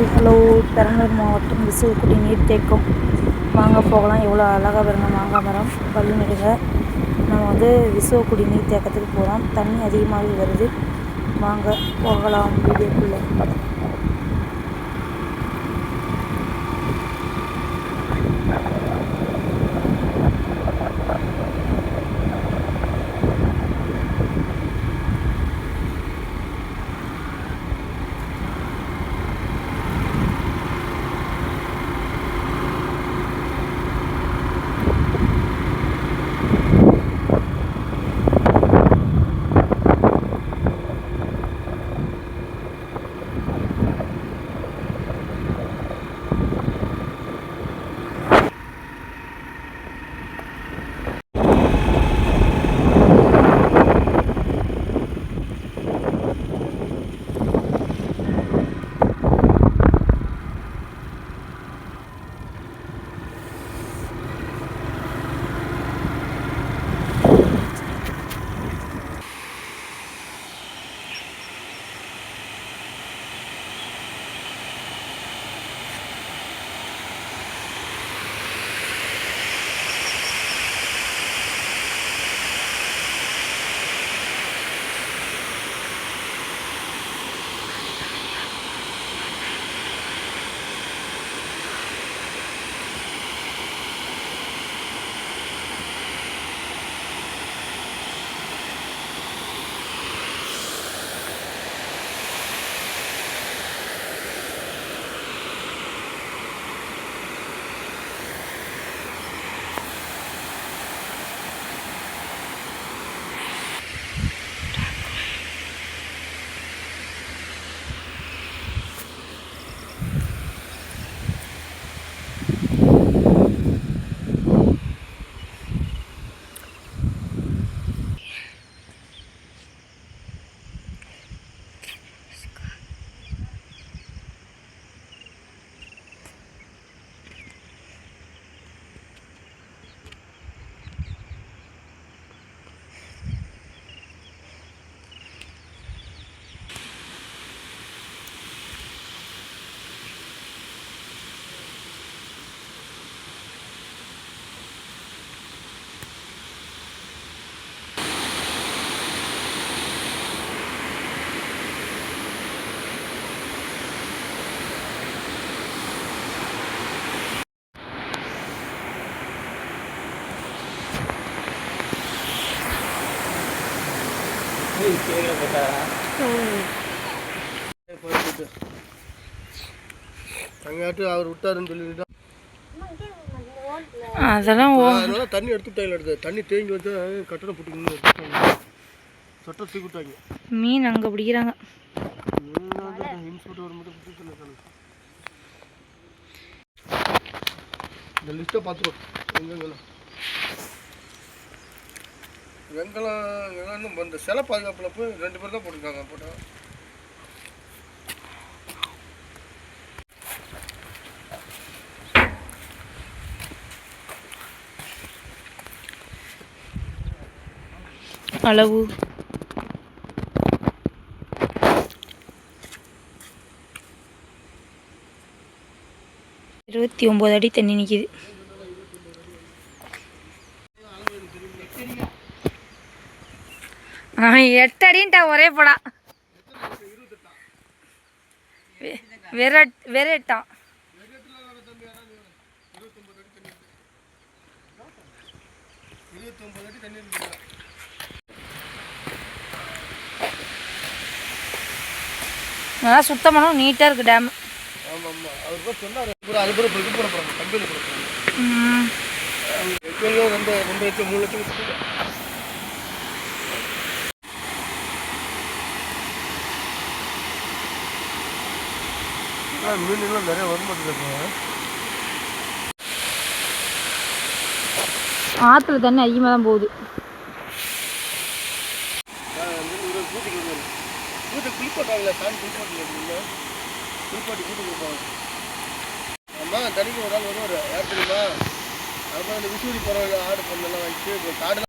Hi hello Perambalur மாவட்டம் விசுவக்குடி நீர்த்தேக்கம் வாங்க போகலாம். எவ்வளோ அழகாக வரணும் மாங்காய் மரம். பள்ளி நம்ம வந்து விசுவக்குடி நீர்த்தேக்கத்துக்கு போகிறோம் தண்ணி அதிகமாகவே வருது. வாங்க போகலாம் வீடியோக்குள்ளே. அங்காட்டு அவர் விட்டாருன்னு சொல்லிட்டு. அதெல்லாம் அதனால தண்ணி எடுத்து விட்டாங்க எடுத்து. தண்ணி தேங்கி வச்சு கட்டணம் போட்டுக்கணும் சட்டை தூக்கி விட்டாங்க. மீன் அங்கே பிடிக்கிறாங்க. இந்த லிஸ்ட்டை பார்த்துருவோம் எங்கெங்கெல்லாம். வெங்கலம் வெங்கலம் இந்த சிலை பாதுகாப்பில் போய் ரெண்டு பேர் தான் போட்டிருக்காங்க போட்டா. அளவு. இருபத்தி ஒம்பது அடி தண்ணி நிற்கிது அவன் எட்டு அடின்ட்டா ஒரே படா. வெரட் வெரட்டான் நல்லா சுத்தமான நீட்டாக இருக்குது டேம் ஆமாம் மீன்லாம் நிறைய வர மாட்டேங்குது ஆற்றுல தண்ணி அதிகமாக தான் போகுது. வீட்டுக்கு குளிப்பாட்டாங்களே சாமி குளிப்பாட்டிங்க குளிப்பாட்டி வீட்டுக்கு கொடுப்பாங்க. அம்மா தனிக்கு ஒரு ஆள் வருவார். யார் தெரியுமா? அப்புறம் இந்த விசூரி பறவை ஆடு பண்ணலாம் வச்சு இப்போ காடு